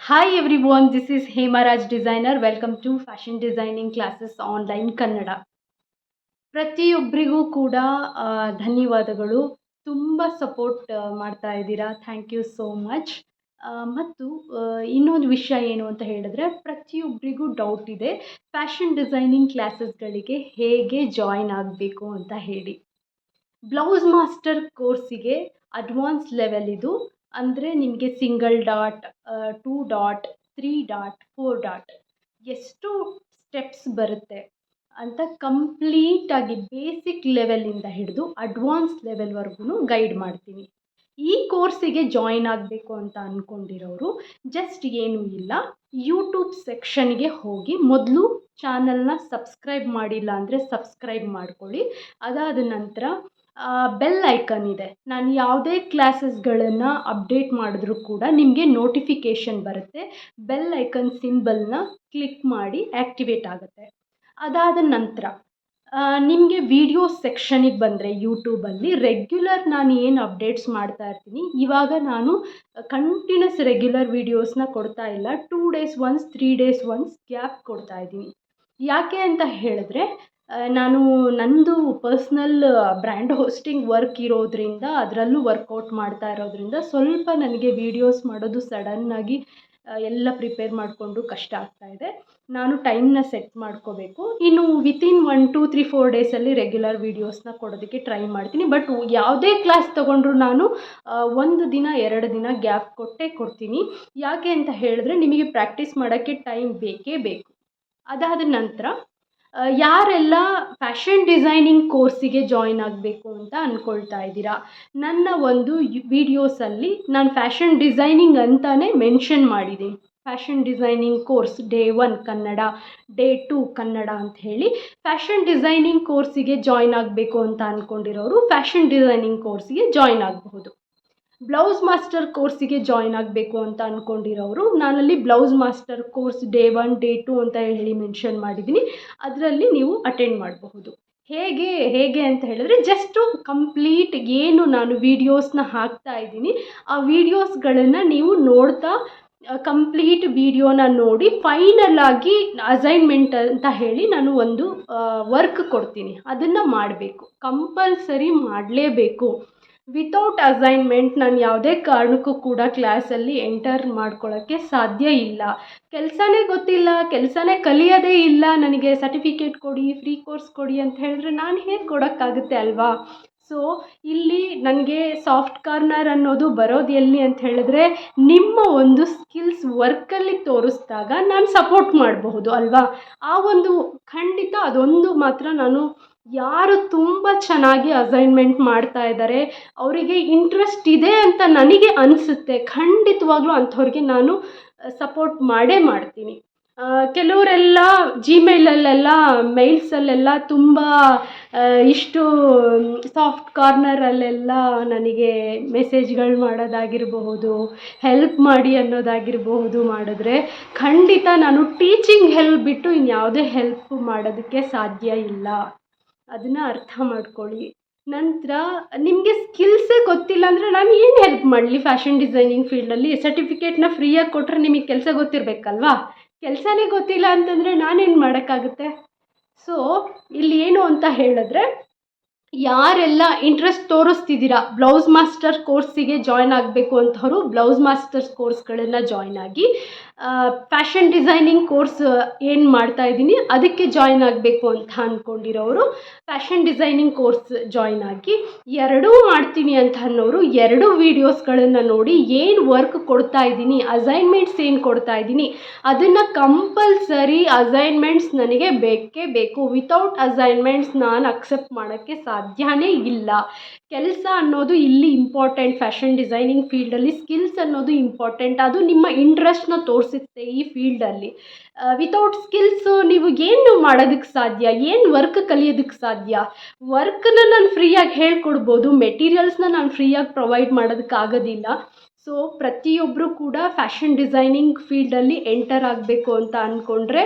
Hi one this is Hemaraj designer welcome to fashion designing classes online Kannada ಪ್ರತಿಯೊಬ್ಬರಿಗೂ ಕೂಡ ಧನ್ಯವಾದಗಳು. ತುಂಬ support ಮಾಡ್ತಾ ಇದ್ದೀರಾ? ಥ್ಯಾಂಕ್ ಯು ಸೋ ಮಚ್ ಮತ್ತು ಇನ್ನೊಂದು ವಿಷಯ ಏನು ಅಂತ ಹೇಳಿದ್ರೆ ಪ್ರತಿಯೊಬ್ಬರಿಗೂ ಡೌಟ್ ಇದೆ. ಫ್ಯಾಷನ್ ಡಿಸೈನಿಂಗ್ ಕ್ಲಾಸಸ್ಗಳಿಗೆ ಹೇಗೆ ಜಾಯಿನ್ ಆಗಬೇಕು ಅಂತ ಹೇಳಿ. ಬ್ಲೌಸ್ ಮಾಸ್ಟರ್ ಕೋರ್ಸಿಗೆ ಅಡ್ವಾನ್ಸ್ ಲೆವೆಲ್ ಇದು. ಅಂದರೆ ನಿಮಗೆ single dot two dot three dot four dot ಎಷ್ಟು ಸ್ಟೆಪ್ಸ್ ಬರುತ್ತೆ ಅಂತ ಕಂಪ್ಲೀಟಾಗಿ ಬೇಸಿಕ್ ಲೆವೆಲಿಂದ ಹಿಡಿದು ಅಡ್ವಾನ್ಸ್ ಲೆವೆಲ್ವರೆಗೂ ಗೈಡ್ ಮಾಡ್ತೀನಿ. ಈ ಕೋರ್ಸಿಗೆ ಜಾಯಿನ್ ಆಗಬೇಕು ಅಂತ ಅಂದ್ಕೊಂಡಿರೋರು ಜಸ್ಟ್ ಏನೂ ಇಲ್ಲ. ಯೂಟ್ಯೂಬ್ ಸೆಕ್ಷನ್ಗೆ ಹೋಗಿ ಮೊದಲು ಚಾನಲ್ನ ಸಬ್ಸ್ಕ್ರೈಬ್ ಮಾಡಿಲ್ಲ ಅಂದರೆ ಸಬ್ಸ್ಕ್ರೈಬ್ ಮಾಡ್ಕೊಳ್ಳಿ. ಅದಾದ ನಂತರ ಬೆಲ್ ಐಕನ್ ಇದೆ. ನಾನು ಯಾವುದೇ ಕ್ಲಾಸಸ್ಗಳನ್ನು ಅಪ್ಡೇಟ್ ಮಾಡಿದ್ರೂ ಕೂಡ ನಿಮಗೆ ನೋಟಿಫಿಕೇಷನ್ ಬರುತ್ತೆ. ಬೆಲ್ ಐಕನ್ ಸಿಂಬಲ್ನ ಕ್ಲಿಕ್ ಮಾಡಿ ಆ್ಯಕ್ಟಿವೇಟ್ ಆಗುತ್ತೆ. ಅದಾದ ನಂತರ ನಿಮಗೆ ವಿಡಿಯೋ ಸೆಕ್ಷನಿಗೆ ಬಂದರೆ ಯೂಟ್ಯೂಬಲ್ಲಿ ರೆಗ್ಯುಲರ್ ನಾನು ಏನು ಅಪ್ಡೇಟ್ಸ್ ಮಾಡ್ತಾ ಇರ್ತೀನಿ. ಇವಾಗ ನಾನು ಕಂಟಿನ್ಯೂಸ್ ರೆಗ್ಯುಲರ್ ವೀಡಿಯೋಸ್ನ ಕೊಡ್ತಾ ಇಲ್ಲ. Two days once three days once gap ಕೊಡ್ತಾ ಇದ್ದೀನಿ. ಯಾಕೆ ಅಂತ ಹೇಳಿದ್ರೆ ನಾನು ನನ್ನದು ಪರ್ಸ್ನಲ್ ಬ್ರ್ಯಾಂಡ್ ಹೋಸ್ಟಿಂಗ್ ವರ್ಕ್ ಇರೋದರಿಂದ, ಅದರಲ್ಲೂ ವರ್ಕೌಟ್ ಮಾಡ್ತಾ ಇರೋದರಿಂದ ಸ್ವಲ್ಪ ನನಗೆ ವೀಡಿಯೋಸ್ ಮಾಡೋದು ಸಡನ್ನಾಗಿ ಎಲ್ಲ ಪ್ರಿಪೇರ್ ಮಾಡಿಕೊಂಡು ಕಷ್ಟ ಆಗ್ತಾ ಇದೆ. ನಾನು ಟೈಮ್ನ ಸೆಟ್ ಮಾಡ್ಕೋಬೇಕು. ಇನ್ನು within one two three four ಡೇಸಲ್ಲಿ ರೆಗ್ಯುಲರ್ ವೀಡಿಯೋಸ್ನ ಕೊಡೋದಕ್ಕೆ ಟ್ರೈ ಮಾಡ್ತೀನಿ. ಬಟ್ ಯಾವುದೇ ಕ್ಲಾಸ್ ತೊಗೊಂಡ್ರು ನಾನು ಒಂದು ದಿನ, ಎರಡು ದಿನ ಗ್ಯಾಪ್ ಕೊಟ್ಟೇ ಕೊಡ್ತೀನಿ. ಯಾಕೆ ಅಂತ ಹೇಳಿದ್ರೆ ನಿಮಗೆ ಪ್ರಾಕ್ಟೀಸ್ ಮಾಡೋಕ್ಕೆ ಟೈಮ್ ಬೇಕೇ ಬೇಕು. ಅದಾದ ನಂತರ ಯಾರೆಲ್ಲ ಫ್ಯಾಷನ್ ಡಿಸೈನಿಂಗ್ ಕೋರ್ಸಿಗೆ ಜಾಯ್ನ್ ಆಗಬೇಕು ಅಂತ ಅಂದ್ಕೊಳ್ತಾ ಇದ್ದೀರಾ? ನನ್ನ ಒಂದು ವಿಡಿಯೋಸಲ್ಲಿ ನಾನು ಫ್ಯಾಷನ್ ಡಿಸೈನಿಂಗ್ ಅಂತಲೇ ಮೆನ್ಷನ್ ಮಾಡಿದ್ದೀನಿ fashion designing course day one Kannada, day two Kannada ಅಂತ ಹೇಳಿ ಫ್ಯಾಷನ್ ಡಿಸೈನಿಂಗ್ ಕೋರ್ಸಿಗೆ ಜಾಯ್ನ್ ಆಗಬೇಕು ಅಂತ ಅಂದ್ಕೊಂಡಿರೋರು ಫ್ಯಾಷನ್ ಡಿಸೈನಿಂಗ್ ಕೋರ್ಸಿಗೆ ಜಾಯ್ನ್ ಆಗಬಹುದು. ಬ್ಲೌಸ್ ಮಾಸ್ಟರ್ ಕೋರ್ಸಿಗೆ ಜಾಯಿನ್ ಆಗಬೇಕು ಅಂತ ಅಂದ್ಕೊಂಡಿರೋರು ನಾನಲ್ಲಿ blouse master course day one, day two ಅಂತ ಹೇಳಿ ಮೆನ್ಷನ್ ಮಾಡಿದ್ದೀನಿ ಅದರಲ್ಲಿ ನೀವು ಅಟೆಂಡ್ ಮಾಡಬಹುದು. ಹೇಗೆ ಹೇಗೆ ಅಂತ ಹೇಳಿದ್ರೆ ಜಸ್ಟು ಕಂಪ್ಲೀಟ್ ಏನು ನಾನು ವೀಡಿಯೋಸ್ನ ಹಾಕ್ತಾ ಇದ್ದೀನಿ. ಆ ವೀಡಿಯೋಸ್ಗಳನ್ನು ನೀವು ನೋಡ್ತಾ ಕಂಪ್ಲೀಟ್ ವಿಡಿಯೋನ ನೋಡಿ ಫೈನಲ್ ಆಗಿ ಅಸೈನ್ಮೆಂಟ್ ಅಂತ ಹೇಳಿ ನಾನು ಒಂದು ವರ್ಕ್ ಕೊಡ್ತೀನಿ. ಅದನ್ನು ಮಾಡಬೇಕು. ಕಂಪಲ್ಸರಿ ಮಾಡಲೇಬೇಕು. ವಿತೌಟ್ ಅಸೈನ್ಮೆಂಟ್ ನಾನು ಯಾವುದೇ ಕಾರಣಕ್ಕೂ ಕೂಡ ಕ್ಲಾಸಲ್ಲಿ ಎಂಟರ್ ಮಾಡ್ಕೊಳ್ಳೋಕ್ಕೆ ಸಾಧ್ಯ ಇಲ್ಲ. ಕೆಲಸನೇ ಗೊತ್ತಿಲ್ಲ, ಕೆಲಸನೇ ಕಲಿಯೋದೇ ಇಲ್ಲ. ನನಗೆ ಸರ್ಟಿಫಿಕೇಟ್ ಕೊಡಿ ಫ್ರೀ ಕೋರ್ಸ್ ಕೊಡಿ ಅಂತ ಹೇಳಿದ್ರೆ ನಾನು ಹೇಗೆ ಕೊಡೋಕ್ಕಾಗುತ್ತೆ ಅಲ್ವಾ? ಸೊ ಇಲ್ಲಿ ನನಗೆ ಸಾಫ್ಟ್ ಕಾರ್ನರ್ ಅನ್ನೋದು ಬರೋದು ಎಲ್ಲಿ ಅಂತ ಹೇಳಿದ್ರೆ ನಿಮ್ಮ ಒಂದು ಸ್ಕಿಲ್ಸ್ ವರ್ಕಲ್ಲಿ ತೋರಿಸಿದಾಗ ನಾನು ಸಪೋರ್ಟ್ ಮಾಡಬಹುದು ಅಲ್ವಾ? ಆ ಒಂದು ಖಂಡಿತ ಅದೊಂದು ಮಾತ್ರ ನಾನು ಯಾರು ತುಂಬ ಚೆನ್ನಾಗಿ ಅಸೈನ್ಮೆಂಟ್ ಮಾಡ್ತಾ ಇದ್ದಾರೆ ಅವರಿಗೆ ಇಂಟ್ರೆಸ್ಟ್ ಇದೆ ಅಂತ ನನಗೆ ಅನಿಸುತ್ತೆ. ಖಂಡಿತವಾಗ್ಲೂ ಅಂಥವ್ರಿಗೆ ನಾನು ಸಪೋರ್ಟ್ ಮಾಡೇ ಮಾಡ್ತೀನಿ. ಕೆಲವರೆಲ್ಲ ಜಿಮೇಲಲ್ಲೆಲ್ಲ ಮೇಲ್ಸಲ್ಲೆಲ್ಲ ತುಂಬ ಇಷ್ಟು ಸಾಫ್ಟ್ ಕಾರ್ನರಲ್ಲೆಲ್ಲ ನನಗೆ ಮೆಸೇಜ್ಗಳು ಮಾಡೋದಾಗಿರಬಹುದು ಹೆಲ್ಪ್ ಮಾಡಿ ಅನ್ನೋದಾಗಿರಬಹುದು ಮಾಡಿದ್ರೆ ಖಂಡಿತ ನಾನು ಟೀಚಿಂಗ್ ಹೆಲ್ಪ್ ಬಿಟ್ಟು ಇನ್ಯಾವುದೇ ಹೆಲ್ಪ್ ಮಾಡೋದಕ್ಕೆ ಸಾಧ್ಯ ಇಲ್ಲ. ಅದನ್ನು ಅರ್ಥ ಮಾಡ್ಕೊಳ್ಳಿ. ನಂತರ ನಿಮಗೆ ಸ್ಕಿಲ್ಸೇ ಗೊತ್ತಿಲ್ಲ ಅಂದರೆ ನಾನು ಏನು ಹೆಲ್ಪ್ ಮಾಡಲಿ ಫ್ಯಾಷನ್ ಡಿಸೈನಿಂಗ್ ಫೀಲ್ಡಲ್ಲಿ ಸರ್ಟಿಫಿಕೇಟ್ನ ಫ್ರೀಯಾಗಿ ಕೊಟ್ಟರೆ ನಿಮಗೆ ಕೆಲಸ ಗೊತ್ತಿರಬೇಕಲ್ವಾ? ಕೆಲಸನೇ ಗೊತ್ತಿಲ್ಲ ಅಂತಂದರೆ ನಾನೇನು ಮಾಡೋಕ್ಕಾಗುತ್ತೆ? ಸೊ ಇಲ್ಲಿ ಏನು ಅಂತ ಹೇಳಿದ್ರೆ ಯಾರೆಲ್ಲ ಇಂಟ್ರೆಸ್ಟ್ ತೋರಿಸ್ತಿದ್ದೀರಾ ಬ್ಲೌಸ್ ಮಾಸ್ಟರ್ ಕೋರ್ಸಿಗೆ ಜಾಯ್ನ್ ಆಗಬೇಕು ಅಂತವರು ಬ್ಲೌಸ್ ಮಾಸ್ಟರ್ಸ್ ಕೋರ್ಸ್ಗಳನ್ನು ಜಾಯ್ನ್ ಆಗಿ ಫ್ಯಾಷನ್ ಡಿಸೈನಿಂಗ್ ಕೋರ್ಸ್ ಏನು ಮಾಡ್ತಾ ಇದ್ದೀನಿ, ಅದಕ್ಕೆ ಜಾಯ್ನ್ ಆಗಬೇಕು ಅಂತ ಅಂದ್ಕೊಂಡಿರೋರು ಫ್ಯಾಷನ್ ಡಿಸೈನಿಂಗ್ ಕೋರ್ಸ್ ಜಾಯ್ನ್ ಆಗಿ, ಎರಡೂ ಮಾಡ್ತೀನಿ ಅಂತ ಅನ್ನೋರು ಎರಡೂ ವೀಡಿಯೋಸ್ಗಳನ್ನು ನೋಡಿ ಏನು ವರ್ಕ್ ಕೊಡ್ತಾ ಇದ್ದೀನಿ ಅಸೈನ್ಮೆಂಟ್ಸ್ ಏನು ಕೊಡ್ತಾ ಇದ್ದೀನಿ, ಅದನ್ನು ಕಂಪಲ್ಸರಿ ಅಸೈನ್ಮೆಂಟ್ಸ್ ನನಗೆ ಬೇಕೇ ಬೇಕು. ವಿತೌಟ್ ಅಸೈನ್ಮೆಂಟ್ಸ್ ನಾನು ಅಕ್ಸೆಪ್ಟ್ ಮಾಡೋಕ್ಕೆ ಸಾಧ್ಯನೇ ಇಲ್ಲ. ಕೆಲಸ ಅನ್ನೋದು ಇಲ್ಲಿ ಇಂಪಾರ್ಟೆಂಟ್ ಫ್ಯಾಷನ್ ಡಿಸೈನಿಂಗ್ ಫೀಲ್ಡಲ್ಲಿ ಸ್ಕಿಲ್ಸ್ ಅನ್ನೋದು ಇಂಪಾರ್ಟೆಂಟ್ ಅದು ನಿಮ್ಮ ಇಂಟ್ರೆಸ್ಟ್ನ ತೋರಿಸುತ್ತೆ ಈ ಫೀಲ್ಡಲ್ಲಿ ವಿತೌಟ್ ಸ್ಕಿಲ್ಸು ನೀವು ಏನು ಮಾಡೋದಕ್ಕೆ ಸಾಧ್ಯ? ಏನು ವರ್ಕ್ ಕಲಿಯೋದಕ್ಕೆ ಸಾಧ್ಯ? ವರ್ಕನ್ನ ನಾನು ಫ್ರೀಯಾಗಿ ಹೇಳ್ಕೊಡ್ಬೋದು. ಮೆಟೀರಿಯಲ್ಸ್ನ ನಾನು ಫ್ರೀಯಾಗಿ ಪ್ರೊವೈಡ್ ಮಾಡೋದಕ್ಕಾಗೋದಿಲ್ಲ ಸೊ ಪ್ರತಿಯೊಬ್ಬರು ಕೂಡ ಫ್ಯಾಷನ್ ಡಿಸೈನಿಂಗ್ ಫೀಲ್ಡಲ್ಲಿ ಎಂಟರ್ ಆಗಬೇಕು ಅಂತ ಅಂದ್ಕೊಂಡ್ರೆ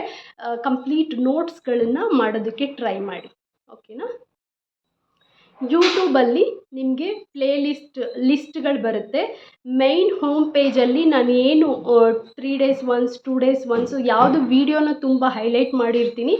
ಕಂಪ್ಲೀಟ್ ನೋಟ್ಸ್ಗಳನ್ನು ಮಾಡೋದಕ್ಕೆ ಟ್ರೈ ಮಾಡಿ. ಓಕೆನಾ ಯೂಟ್ಯೂಬಲ್ಲಿ ನಿಮಗೆ ಪ್ಲೇ ಲಿಸ್ಟ್ ಲಿಸ್ಟ್ಗಳು ಬರುತ್ತೆ. ಮೈನ್ ಹೋಮ್ ಪೇಜಲ್ಲಿ ನಾನು ಏನು three days once two days once ಯಾವುದು ವೀಡಿಯೋನ ತುಂಬ ಹೈಲೈಟ್ ಮಾಡಿರ್ತೀನಿ,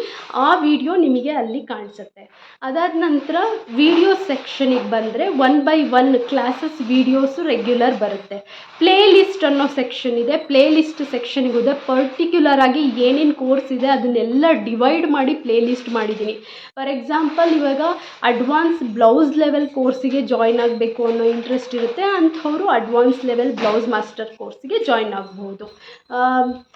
ಆ ವಿಡಿಯೋ ನಿಮಗೆ ಅಲ್ಲಿ ಕಾಣಿಸುತ್ತೆ. ಅದಾದ ನಂತರ ವೀಡಿಯೋ ಸೆಕ್ಷನಿಗೆ ಬಂದರೆ one by one classes videos regular ಬರುತ್ತೆ. ಪ್ಲೇ ಲಿಸ್ಟ್ ಅನ್ನೋ ಸೆಕ್ಷನ್ ಇದೆ. ಪ್ಲೇ ಲಿಸ್ಟ್ ಸೆಕ್ಷನ್ಗೆ ಪರ್ಟಿಕ್ಯುಲರ್ ಆಗಿ ಏನೇನು ಕೋರ್ಸ್ ಇದೆ ಅದನ್ನೆಲ್ಲ ಡಿವೈಡ್ ಮಾಡಿ ಪ್ಲೇ ಲಿಸ್ಟ್ ಮಾಡಿದ್ದೀನಿ. ಫಾರ್ ಎಕ್ಸಾಂಪಲ್ ಇವಾಗ ಅಡ್ವಾನ್ಸ್ ಬ್ಲೌಸ್ ಲೆವೆಲ್ ಕೋರ್ಸಿಗೆ ಜಾಯ್ನ್ ಆಗಬೇಕು ಅನ್ನೋ ಇಂಟ್ರೆಸ್ಟ್ ಇರುತ್ತೆ. ಅಂಥವರು ಅಡ್ವಾನ್ಸ್ ಲೆವೆಲ್ ಬ್ಲೌಸ್ ಮಾಸ್ಟರ್ ಕೋರ್ಸಿಗೆ ಜಾಯ್ನ್ ಆಗ್ಬೋದು.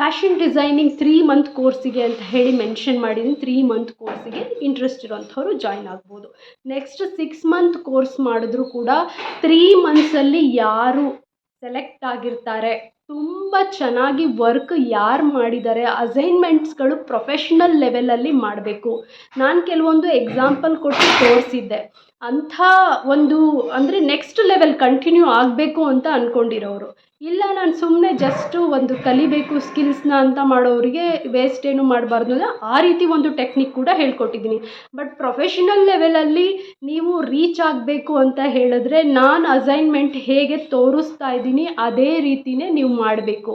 ಫ್ಯಾಷನ್ ಡಿಸೈನಿಂಗ್ ತ್ರೀ ಮಂತ್ ಕೋರ್ಸಿಗೆ ಅಂತ ಹೇಳಿ ಮೆನ್ಷನ್ ಮಾಡಿದ್ದೀನಿ. ತ್ರೀ ಮಂತ್ ಕೋರ್ಸಿಗೆ ಇಂಟ್ರೆಸ್ಟ್ ಇರೋಂಥವ್ರು ಜಾಯ್ನ್ ಆಗ್ಬೋದು. ನೆಕ್ಸ್ಟ್ ಸಿಕ್ಸ್ ಮಂತ್ ಕೋರ್ಸ್ ಮಾಡಿದ್ರು ಕೂಡ ತ್ರೀ ಮಂತ್ಸಲ್ಲಿ ಯಾರು ಸೆಲೆಕ್ಟ್ ಆಗಿರ್ತಾರೆ? ತುಂಬ ಚೆನ್ನಾಗಿ ವರ್ಕ್ ಯಾರು ಮಾಡಿದ್ದಾರೆ ಅಸೈನ್ಮೆಂಟ್ಸ್ಗಳು ಪ್ರೊಫೆಷ್ನಲ್ ಲೆವೆಲಲ್ಲಿ ಮಾಡಬೇಕು. ನಾನು ಕೆಲವೊಂದು ಎಕ್ಸಾಂಪಲ್ ಕೊಟ್ಟು ತೋರಿಸಿದ್ದೆ. ಅಂಥ ಒಂದು ಅಂದರೆ ನೆಕ್ಸ್ಟ್ ಲೆವೆಲ್ ಕಂಟಿನ್ಯೂ ಆಗಬೇಕು ಅಂತ ಅಂದ್ಕೊಂಡಿರೋರು ಇಲ್ಲ, ನಾನು ಸುಮ್ಮನೆ ಜಸ್ಟು ಒಂದು ಕಲಿಬೇಕು ಸ್ಕಿಲ್ಸ್ನ ಅಂತ ಮಾಡೋರಿಗೆ ವೇಸ್ಟ್ ಏನು ಮಾಡಬಾರ್ದು ಅಂದರೆ ಆ ರೀತಿ ಒಂದು ಟೆಕ್ನಿಕ್ ಕೂಡ ಹೇಳ್ಕೊಟ್ಟಿದ್ದೀನಿ. ಬಟ್ ಪ್ರೊಫೆಷನಲ್ ಲೆವೆಲಲ್ಲಿ ನೀವು ರೀಚ್ ಆಗಬೇಕು ಅಂತ ಹೇಳಿದ್ರೆ ನಾನು ಅಸೈನ್ಮೆಂಟ್ ಹೇಗೆ ತೋರಿಸ್ತಾ ಇದ್ದೀನಿ ಅದೇ ರೀತಿನೇ ನೀವು ಮಾಡಬೇಕು.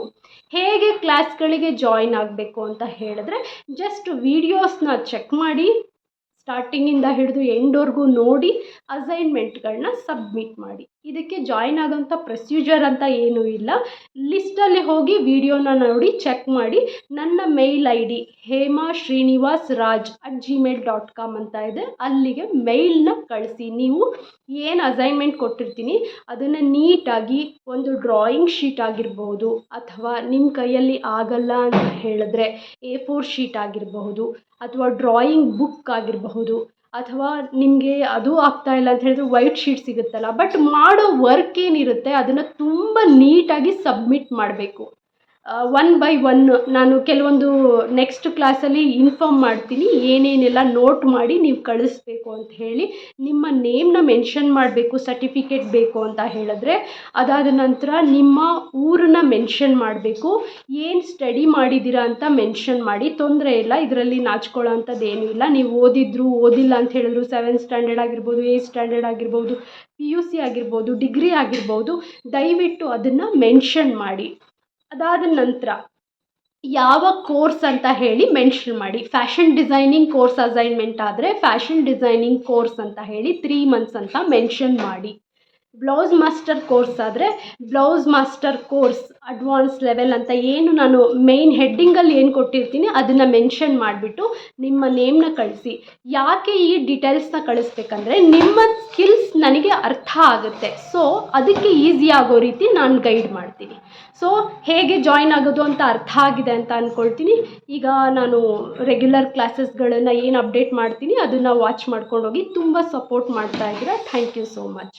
ಹೇಗೆ ಕ್ಲಾಸ್ಗಳಿಗೆ ಜಾಯ್ನ್ ಆಗಬೇಕು ಅಂತ ಹೇಳಿದ್ರೆ ಜಸ್ಟ್ ವೀಡಿಯೋಸ್ನ ಚೆಕ್ ಮಾಡಿ ಸ್ಟಾರ್ಟಿಂಗಿಂದ ಹಿಡಿದು ಎಂಡ್ವರೆಗೂ ನೋಡಿ ಅಸೈನ್ಮೆಂಟ್ಗಳನ್ನ ಸಬ್ಮಿಟ್ ಮಾಡಿ. ಇದಕ್ಕೆ ಜಾಯಿನ್ ಆಗೋಂಥ ಪ್ರೊಸೀಜರ್ ಅಂತ ಏನೂ ಇಲ್ಲ. ಲಿಸ್ಟಲ್ಲಿ ಹೋಗಿ ವಿಡಿಯೋನ ನೋಡಿ ಚೆಕ್ ಮಾಡಿ. ನನ್ನ mail I D Hema Srinivas Raj at Gmail dot com ಅಂತ ಇದೆ. ಅಲ್ಲಿಗೆ ಮೇಲ್ನ ಕಳಿಸಿ. ನೀವು ಏನು ಅಸೈನ್ಮೆಂಟ್ ಕೊಟ್ಟಿರ್ತೀನಿ ಅದನ್ನು ನೀಟಾಗಿ ಒಂದು ಡ್ರಾಯಿಂಗ್ ಶೀಟ್ ಆಗಿರ್ಬೋದು ಅಥವಾ ನಿಮ್ಮ ಕೈಯಲ್ಲಿ ಆಗಲ್ಲ ಅಂತ ಹೇಳಿದ್ರೆ ಎ ಫೋರ್ ಶೀಟ್ ಆಗಿರಬಹುದು. ಅಥವಾ ಡ್ರಾಯಿಂಗ್ ಬುಕ್ ಆಗಿರಬಹುದು, ಅಥವಾ ನಿಮಗೆ ಅದು ಆಗ್ತಾ ಇಲ್ಲ ಅಂತ ಹೇಳಿದ್ರೆ ವೈಟ್ ಶೀಟ್ ಸಿಗುತ್ತಲ್ಲ ಬಟ್ ಮಾಡೋ ವರ್ಕ್ ಏನಿರುತ್ತೆ, ಅದನ್ನು ತುಂಬ ನೀಟಾಗಿ ಸಬ್ಮಿಟ್ ಮಾಡಬೇಕು. ಒನ್ ಬೈ ಒನ್ ನಾನು ಕೆಲವೊಂದು ನೆಕ್ಸ್ಟ್ ಕ್ಲಾಸಲ್ಲಿ ಇನ್ಫಾರ್ಮ್ ಮಾಡ್ತೀನಿ. ಏನೇನೆಲ್ಲ ನೋಟ್ ಮಾಡಿ ನೀವು ಕಳಿಸ್ಬೇಕು ಅಂತ ಹೇಳಿ, ನಿಮ್ಮ ನೇಮ್ನ ಮೆನ್ಷನ್ ಮಾಡಬೇಕು ಸರ್ಟಿಫಿಕೇಟ್ ಬೇಕು ಅಂತ ಹೇಳಿದ್ರೆ, ಅದಾದ ನಂತರ ನಿಮ್ಮ ಊರನ್ನ ಮೆನ್ಷನ್ ಮಾಡಬೇಕು. ಏನು ಸ್ಟಡಿ ಮಾಡಿದ್ದೀರಾ ಅಂತ ಮೆನ್ಷನ್ ಮಾಡಿ, ತೊಂದರೆ ಇಲ್ಲ, ಇದರಲ್ಲಿ ನಾಚ್ಕೊಳ್ಳೋ ಅಂಥದ್ದು ಏನೂ ಇಲ್ಲ. ನೀವು ಓದಿದ್ರು ಓದಿಲ್ಲ ಅಂತ ಹೇಳಿದ್ರು ಸೆವೆಂತ್ ಸ್ಟ್ಯಾಂಡರ್ಡ್ ಆಗಿರ್ಬೋದು ಏಯ್ತ್ ಸ್ಟ್ಯಾಂಡರ್ಡ್ ಆಗಿರ್ಬೋದು ಪಿ ಯು ಸಿ ಆಗಿರ್ಬೋದು ಡಿಗ್ರಿ ಆಗಿರ್ಬೋದು, ದಯವಿಟ್ಟು ಅದನ್ನು ಮೆನ್ಷನ್ ಮಾಡಿ. ಅದಾದ ನಂತರ ಯಾವ ಕೋರ್ಸ್ ಅಂತ ಹೇಳಿ ಮೆನ್ಷನ್ ಮಾಡಿ. ಫ್ಯಾಷನ್ ಡಿಸೈನಿಂಗ್ ಕೋರ್ಸ್ ಅಸೈನ್ಮೆಂಟ್ ಆದರೆ ಫ್ಯಾಷನ್ ಡಿಸೈನಿಂಗ್ ಕೋರ್ಸ್ ಅಂತ ಹೇಳಿ ತ್ರೀ ಮಂತ್ಸ್ ಅಂತ ಮೆನ್ಷನ್ ಮಾಡಿ. ಬ್ಲೌಸ್ ಮಾಸ್ಟರ್ ಕೋರ್ಸ್ ಆದರೆ blouse master course advance level ಅಂತ ಏನು ನಾನು ಮೇನ್ ಹೆಡ್ಡಿಂಗಲ್ಲಿ ಏನು ಕೊಟ್ಟಿರ್ತೀನಿ ಅದನ್ನು ಮೆನ್ಷನ್ ಮಾಡಿಬಿಟ್ಟು ನಿಮ್ಮ ನೇಮ್ನ ಕಳಿಸಿ. ಯಾಕೆ ಈ ಡೀಟೇಲ್ಸ್ನ ಕಳಿಸ್ಬೇಕಂದ್ರೆ ನಿಮ್ಮ ಸ್ಕಿಲ್ಸ್ ನನಗೆ ಅರ್ಥ ಆಗುತ್ತೆ. ಸೊ ಅದಕ್ಕೆ ಈಸಿ ಆಗೋ ರೀತಿ ನಾನು ಗೈಡ್ ಮಾಡ್ತೀನಿ. ಸೊ ಹೇಗೆ ಜಾಯ್ನ್ ಆಗೋದು ಅಂತ ಅರ್ಥ ಆಗಿದೆ ಅಂತ ಅಂದ್ಕೊಳ್ತೀನಿ ಈಗ ನಾನು ರೆಗ್ಯುಲರ್ ಕ್ಲಾಸಸ್ಗಳನ್ನು ಏನು ಅಪ್ಡೇಟ್ ಮಾಡ್ತೀನಿ, ಅದನ್ನು ವಾಚ್ ಮಾಡ್ಕೊಂಡೋಗಿ ತುಂಬ ಸಪೋರ್ಟ್ ಮಾಡ್ತಾ ಇದ್ದೀರಾ. Thank you so much